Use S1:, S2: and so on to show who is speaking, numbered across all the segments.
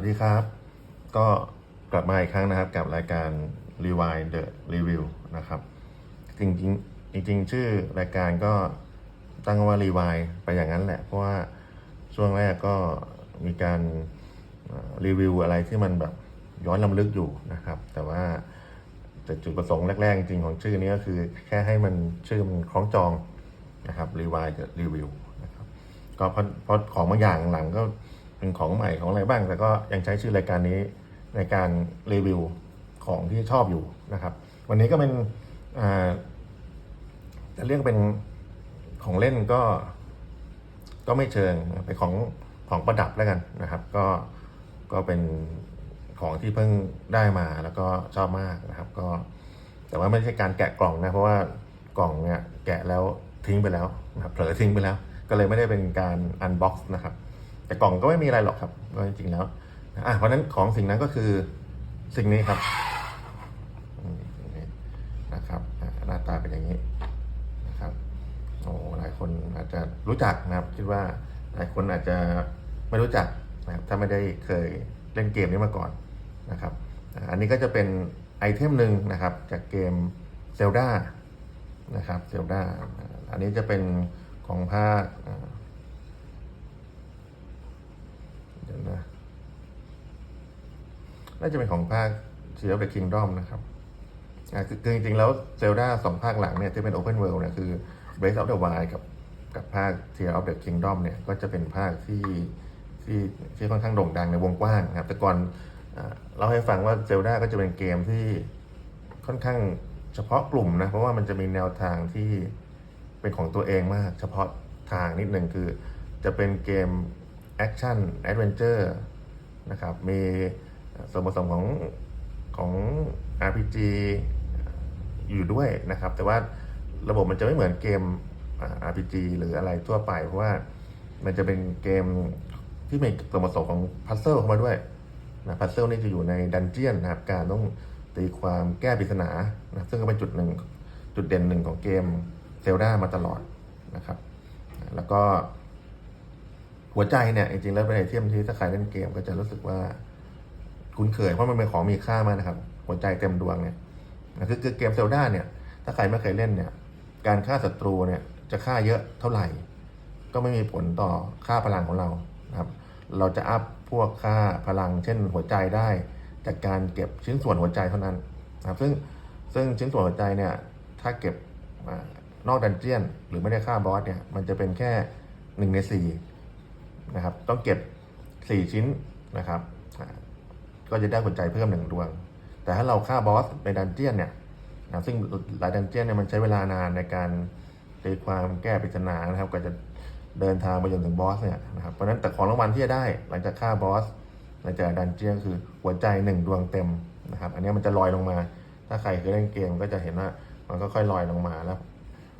S1: วัสดีครับ ก็กลับมาอีกครั้งนะครับกับรายการ Rewind the Review นะครับ จริงๆจริงชื่อรายการก็ตั้งว่า Rewind ไปอย่างนั้นแหละ เพราะว่าช่วงแรกก็มีการรีวิวอะไรที่มันแบบย้อนลำลึกอยู่นะครับ แต่ว่าแต่จุดประสงค์แรก ๆ จริงของชื่อนี้ก็คือแค่ให้มันชื่อมันคล้องจองนะครับ Rewind the Review นะครับก็พราะเพราะของบางอย่างหลังก็ เป็นของใหม่ของอะไรบ้าง แต่ก็ยังใช้ชื่อรายการนี้ในการรีวิวของที่ชอบอยู่นะครับ วันนี้ก็เป็นจะเรียกเป็นของเล่นก็ ก็ไม่เชิงเป็นของของประดับแล้วกันนะครับ ก็ก็เป็นของที่เพิ่งได้มาแล้วก็ชอบมากนะครับ ก็ แต่ว่าไม่ใช่การแกะกล่องนะ เพราะว่ากล่องเนี่ยแกะแล้วทิ้งไปแล้วนะครับเผลอทิ้งไปแล้ว ก็เลยไม่ได้เป็นการอันบ็อกซ์นะครับ แต่กล่องก็ไม่มีอะไรหรอกครับจริงๆแล้วอะเพราะนั้นของสิ่งนั้นก็คือสิ่งนี้ครับนะครับหน้าตาเป็นอย่างนี้นะครับโอ้หลายคนอาจจะรู้จักนะครับ คิดว่าหลายคนอาจจะไม่รู้จักนะครับถ้าไม่ได้เคยเล่นเกมนี้มาก่อนนะครับ อันนี้ก็จะเป็นไอเทมหนึ่งนะครับ จากเกมเซลดานะครับเซลดาอันนี้จะเป็นของภาคอ่า เดี๋ยวนะ น่าจะเป็นของภาค Tears of the Kingdom นะครับอ่าคือจริงๆ แล้วเซลดาสองภาคหลังเนี่ยที่เป็น Open World เนี่ยคือ Breath of the Wild กับกับภาค Tears of the Kingdom เนี่ยก็จะเป็นภาคที่ที่ที่ค่อนข้างโด่งดังในวงกว้างนะครับ แต่ก่อนเล่าให้ฟังว่าเซลดาก็จะเป็นเกมที่ค่อนข้างเฉพาะกลุ่มนะ เพราะว่ามันจะมีแนวทางที่เป็นของตัวเองมาก เฉพาะทางนิดหนึ่งคือจะเป็นเกม แอคชั่นแอดเวนเจอร์นะครับมีส่วนผสมของของ RPG อยู่ด้วยนะครับ แต่ว่าระบบมันจะไม่เหมือนเกมอ่า RPG หรืออะไรทั่วไป เพราะว่ามันจะเป็นเกมที่มีส่วนผสมของพัซเซิลเข้ามาด้วยนะพัซเซิลนี่จะอยู่ในดันเจียนนะครับ การต้องตีความแก้ปริศนานะซึ่งก็เป็นจุดหนึ่งจุดเด่นหนึ่งของเกมเซลดามาตลอดนะครับ แล้วก็ หัวใจเนี่ยจริงๆแล้วเป็นไอเทมที่ถ้าใครเล่นเกมก็จะรู้สึกว่า คุ้นเคยเพราะมันเป็นของมีค่ามากนะครับ หัวใจเต็มดวงเนี่ยคือคือเกมเซลดาเนี่ย ถ้าใครไม่เคยเล่นเนี่ย การฆ่าศัตรูเนี่ยจะฆ่าเยอะเท่าไหร่ ก็ไม่มีผลต่อค่าพลังของเรานะครับ เราจะอัพพวกค่าพลัง เช่นหัวใจได้ จากการเก็บชิ้นส่วนหัวใจเท่านั้นนะครับ ซึ่งซึ่งชิ้นส่วนหัวใจเนี่ยถ้าเก็บนอกดันเจียน หรือไม่ได้ฆ่าบอสเนี่ยมันจะเป็นแค่หนึ่งในสี่ นะครับ ต้องเก็บ 4 ชิ้นนะครับ ก็จะได้หัวใจเพิ่มหนึ่งดวง แต่ถ้าเราฆ่าบอสในดันเจียนเนี่ยนะซึ่งหลายดันเจียนเนี่ยมันใช้เวลานานในการตีความแก้ปริศนานะครับก็จะเดินทางไปจนถึงบอสเนี่ยนะครับเพราะฉะนั้นแต่ของรางวัลที่จะได้หลังจากฆ่าบอสในแต่ละดันเจียนคือหัวใจหนึ่งดวงเต็มนะครับ อันนี้มันจะลอยลงมา ถ้าใครเคยเล่นเกมก็จะเห็นว่ามันก็ค่อยลอยลงมาแล้ว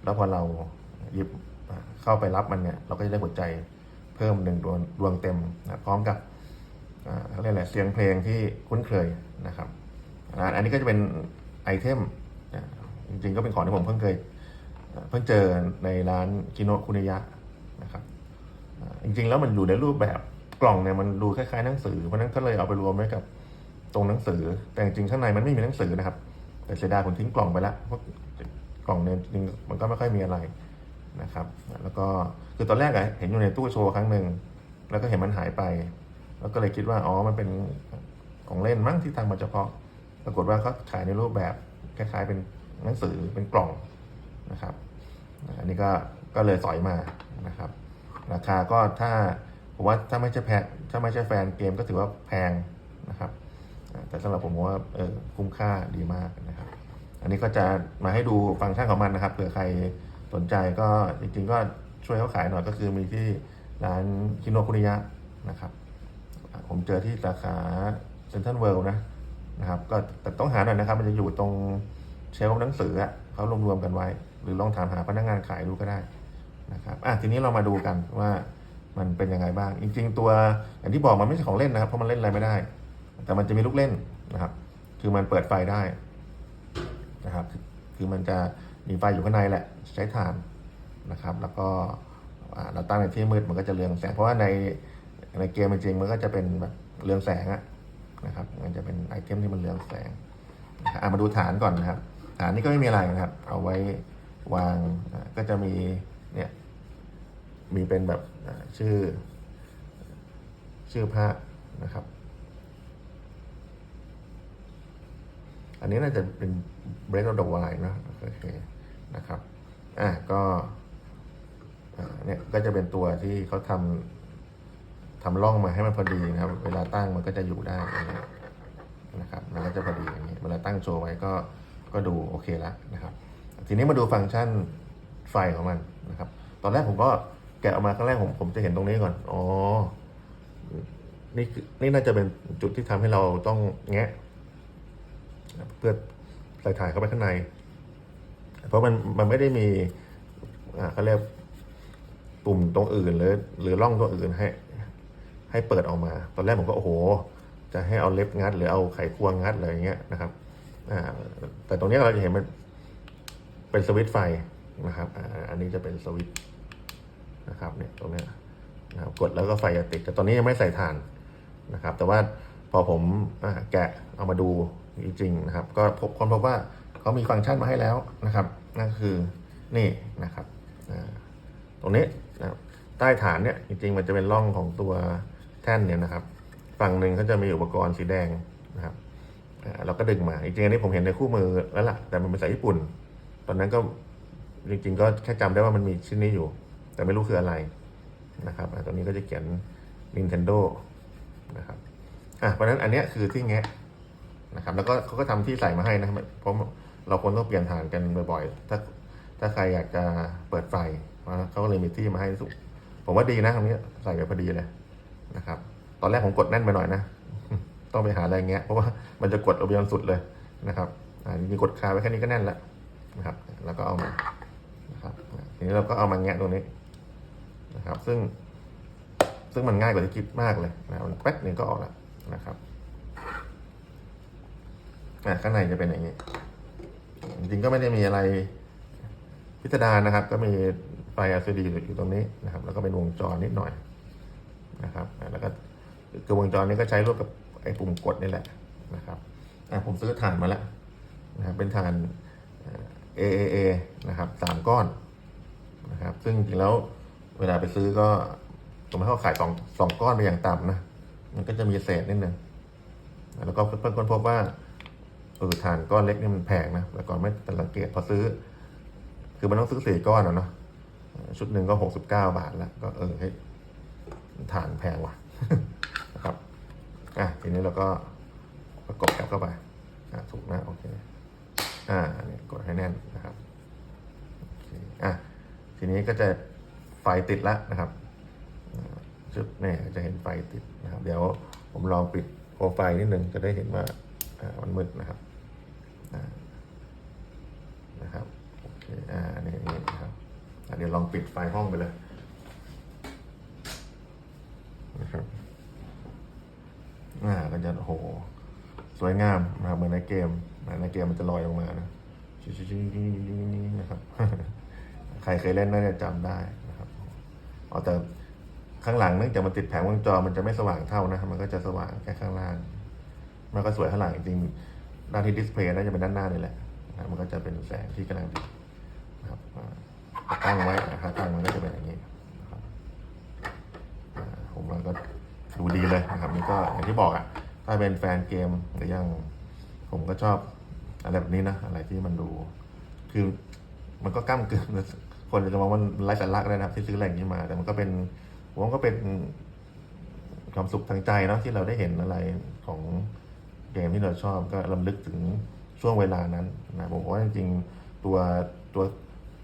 S1: แล้วพอเราหยิบเข้าไปรับมันเนี่ยเราก็จะได้หัวใจ พิ่มหนึ่งดวงดวงเต็มนะพร้อมกับเขาเรียกอะไรเสียงเพลงที่คุ้นเคยนะครับอันนี้ก็จะเป็นไอเทมจริงๆก็เป็นของที่ผมเพิ่งเคยเพิ่งเจอในร้านคิโนคุนิยะนะครับจริงๆแล้วมันอยู่ในรูปแบบกล่องเนี่ยมันดูคล้ายๆหนังสือเพราะนั้นก็เลยเอาไปรวมไว้กับตรงหนังสือ แต่จริงๆข้างในมันไม่มีหนังสือนะครับ แต่เสียดายผมทิ้งกล่องไปแล้วเพราะกล่องเนี่ยจริงๆมันก็ไม่ค่อยมีอะไร นะครับ แล้วก็คือตอนแรกอะเห็นอยู่ในตู้โชว์ครั้งหนึ่งแล้วก็เห็นมันหายไป แล้วก็เลยคิดว่าอ๋อมันเป็นของเล่นมั้งที่ทำมาเฉพาะ ปรากฏว่าเขาขายในรูปแบบคล้ายๆเป็นหนังสือเป็นกล่องนะครับ อันนี้ก็ก็เลยสอยมานะครับ ราคาก็ถ้าผมว่าถ้าไม่ใช่แพงถ้าไม่ใช่แฟนเกมก็ถือว่าแพงนะครับ แต่สำหรับผมว่าเออคุ้มค่าดีมากนะครับ อันนี้ก็จะมาให้ดูฟังก์ชันของมันนะครับเผื่อใคร สนใจก็จริงๆก็ช่วยเขาขายหน่อยก็คือมีที่ร้านคิโนคุริยะนะครับ ผมเจอที่สาขาเซ็นทรัลเวิลด์นะนะครับ ก็แต่ต้องหาหน่อยนะครับ มันจะอยู่ตรงเชลฟ์หนังสืออะเขารวมๆกันไว้ หรือลองถามหาพนักงานขายดูก็ได้นะครับอะทีนี้เรามาดูกันว่ามันเป็นยังไงบ้าง จริง ๆ ตัวอย่างที่บอกมันไม่ใช่ของเล่นนะครับเพราะมันเล่นอะไรไม่ได้ แต่มันจะมีลูกเล่นนะครับ คือมันเปิดไฟได้นะครับ คือมันจะ มีไฟอยู่ข้างในแหละใช้ถ่านนะครับ แล้วก็เราตั้งในที่มืดมันก็จะเรืองแสงเพราะว่าในในเกมจริงๆมันก็จะเป็นแบบเรืองแสงอะนะครับมันจะเป็นไอเทมที่มันเรืองแสงนะครับอะมาดูฐานก่อนนะครับ ฐานนี้ก็ไม่มีอะไรนะครับ เอาไว้วางก็จะมีเนี่ยมีเป็นแบบชื่อ ชื่อพระนะครับ อันนี้น่าจะเป็น Breath of the Wild นะโอเค นะครับอะก็เนี่ยก็จะเป็นตัวที่เขาทำทำร่องมาให้มันพอดีนะครับ เวลาตั้งมันก็จะอยู่ได้อย่นะครับมันก็จะพอดีอย่างนี้เวลาตั้งโชว์ไว้ก็ก็ดูโอเคแล้วนะครับ ทีนี้มาดูฟังก์ชันไฟของมันนะครับ ตอนแรกผมก็แกะออกมาครั้งแรกผมผมจะเห็นตรงนี้ก่อนอ๋อนี่นี่น่าจะเป็นจุดที่ทำให้เราต้องแงะเพื่อใส่ถ่ายเข้าไปข้างใน เพราะมันมันไม่ได้มีอ่าเขาเรียกปุ่มตรงอื่นหรือหรือร่องตัวอื่นให้ ให้เปิดออกมา ตอนแรกผมก็โอ้โห จะให้เอาเล็บงัด หรือเอาไขควงงัดอะไรอย่างเงี้ยนะครับอ่าแต่ตรงนี้เราจะเห็นมันเป็นสวิตช์ไฟนะครับอ่าอันนี้จะเป็นสวิตช์นะครับเนี่ยตรงเนี้ยนะครับกดแล้วก็ไฟจะติดแต่ตอนนี้ยังไม่ใส่ถ่านนะครับ แต่ว่าพอผมอ่าแกะเอามาดูจริงๆนะครับ ก็พบคนพบว่าเขามีฟังก์ชันมาให้แล้วนะครับ นั่นคือนี่นะครับตรงนี้นะครับใต้ฐานเนี่ยจริงๆมันจะเป็นร่องของตัวแท่นเนี่ยนะครับ ฝั่งหนึ่งเขาจะมีอุปกรณ์สีแดงนะครับเราก็ดึงมาจริงๆอันนี้ผมเห็นในคู่มือแล้วล่ะแต่มันเป็นสายญี่ปุ่น ตอนนั้นก็จริงๆก็แค่จำได้ว่ามันมีชิ้นนี้อยู่ แต่ไม่รู้คืออะไรนะครับตรงนี้ก็จะเขียน Nintendo นะครับอะเพราะฉะนั้นอันนี้คือที่แงะนะครับ แล้วก็เขาก็ทำที่ใส่มาให้นะครับเพราะ เราควรต้องเปลี่ยนฐานกันบ่อยๆ ถ้าถ้าใครอยากจะเปิดไฟเขาก็เลยมีที่มาให้สุกผมว่าดีนะตรงนี้ใส่ไปพอดีเลยนะครับ ตอนแรกผมกดแน่นไปหน่อยนะ ต้องไปหาอะไรเงี้ย เพราะว่ามันจะกดเอาไปจนสุดเลยนะครับอ่าจริงๆกดคาไว้แค่นี้ก็แน่นแล้วนะครับ แล้วก็เอามานะครับทีนี้เราก็เอามาแงะตรงนี้นะครับ ซึ่ง ซึ่งมันง่ายกว่าที่คิดมากเลยนะมันแป๊บหนึ่งก็ออกแล้วนะครับข้างในจะเป็นอย่างนี้ จริงๆก็ไม่ได้มีอะไรพิสดารนะครับ ก็มีไฟ LCD อยู่ตรงนี้นะครับ แล้วก็เป็นวงจรนิดหน่อยนะครับ แล้วก็คือวงจรนี้ก็ใช้ร่วมกับไอ้ปุ่มกดนี่แหละนะครับผมซื้อถ่านมาแล้วนะครับเป็นถ่าน AAA นะครับสามก้อนนะครับ ซึ่งจริงแล้วเวลาไปซื้อก็ผมให้เขาขายสองสองก้อนไปอย่างต่ำนะ มันก็จะมีเศษนิดนึงแล้วก็เพิ่งค้นพบว่า เออถ่านก้อนเล็กนี่มันแพงนะแต่ก่อนไม่แต่สังเกตพอซื้อ คือมันต้องซื้อสี่ก้อนอะเนาะชุดหนึ่งก็หกสิบเก้าบาทแล้วก็เออเฮ้ยฐานแพงว่ะนะครับอะทีนี้เราก็ประกบกับเข้าไปอะถูกนะโอเคอ่าอันนี้กดให้แน่นนะครับโอเคอะทีนี้ก็จะไฟติดแล้วนะครับชุดเนี่ยจะเห็นไฟติดนะครับ เดี๋ยวผมลองปิดโปรไฟล์นิดนึงจะได้เห็นว่าอ่ามันมืดนะครับ นะครับโอเคอ่านี่นี่นะครับอะเดี๋ยวลองปิดไฟห้องไปเลยนะครับอ่าก็จะโหสวยงามนะครับเหมือนในเกมนะในเกมมันจะลอยลงมานะชิชิชินะครับ ใครเคยเล่นน่าจะจำได้นะครับอ๋อแต่ข้างหลังเนื่องจากมันติดแผงวงจรมันจะไม่สว่างเท่านะ มันก็จะสว่างแค่ข้างล่าง มันก็สวยข้างหลังจริง ด้านที่ดิสเพลย์น่าจะเป็นด้านหน้านี่แหละนะมันก็จะเป็นแสงที่กำลังดีนะครับตั้งไว้นะครับตั้งมันก็จะเป็นอย่างนี้นะครับผมว่าก็ดูดีเลยนะครับนี่ก็อย่างที่บอกอะถ้าเป็นแฟนเกมหรือยังผมก็ชอบอะไรแบบนี้นะอะไรที่มันดู คือมันก็กล้ามเกึ่งคนจะมองว่ามันไร้สาระเลยนะครับที่ซื้ออะไรอย่างนี้มา แต่มันก็เป็นผมว่าก็เป็นความสุขทางใจเนาะที่เราได้เห็นอะไรของ เกมที่เราชอบก็ลำลึกถึงช่วงเวลานั้นนะผมว่าจริงๆตัวตัว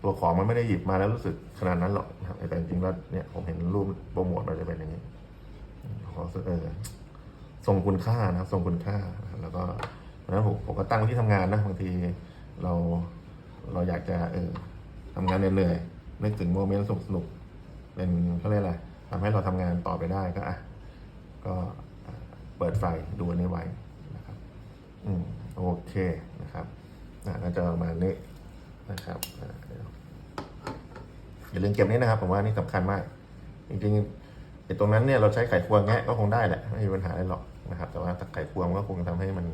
S1: ตัวของมันไม่ได้หยิบมาแล้วรู้สึกขนาดนั้นหรอกนะครับแต่จริงๆแล้วเนี่ยผมเห็นรูปโปรโมทมันจะเป็นอย่างนี้ผมรู้สึกเออทรงคุณค่านะครับทรงคุณค่า แล้วก็เพราะฉะนั้นผมผมก็ตั้งไว้ที่ทำงานนะบางทีเราเราอยากจะเออทำงานเหนื่อยๆนึกถึงโมเมนต์สนุกๆเป็นเขาเรียกอะไรทำให้เราทำงานต่อไปได้ก็อะก็เปิดไฟดูอันนี้ไว้นะครับ อืมโอเคนะครับอะก็จะประมาณนี้นะครับอย่าลืมเก็บนี้นะครับ ผมว่านี่สำคัญมาก จริงๆไอ้ตรงนั้นเนี่ยเราใช้ไขควงแงะก็คงได้แหละไม่มีปัญหาอะไรหรอกนะครับ แต่ว่าตะไคร่ควงก็คงทำให้มัน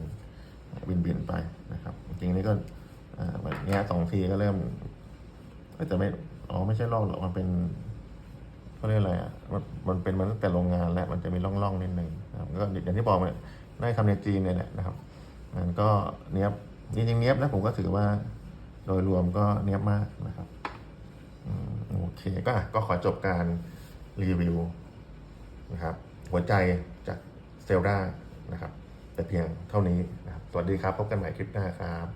S1: บินบินไปนะครับ จริงๆนี่ก็แบบแง่สองทีก็เริ่มแต่ไม่อ๋อไม่ใช่ลอกหรอกมันเป็นเขาเรียกอะไรอะมันมันเป็นมาตั้งแต่โรงงานแล้วมันจะมีร่องๆนิดนึงนะครับก็อย่างที่บอกเนี่ยได้คำในจีนเนี่ยแหละนะครับ มันก็เนี้ยบจริงๆเนี้ยบนะผมก็ถือว่า โดยรวมก็เนี้ยบมากนะครับอโอเคก็ก็ขอจบการรีวิวนะครับ หัวใจจากเซลดานะครับ แต่เพียงเท่านี้นะครับ สวัสดีครับ พบกันใหม่คลิปหน้าครับ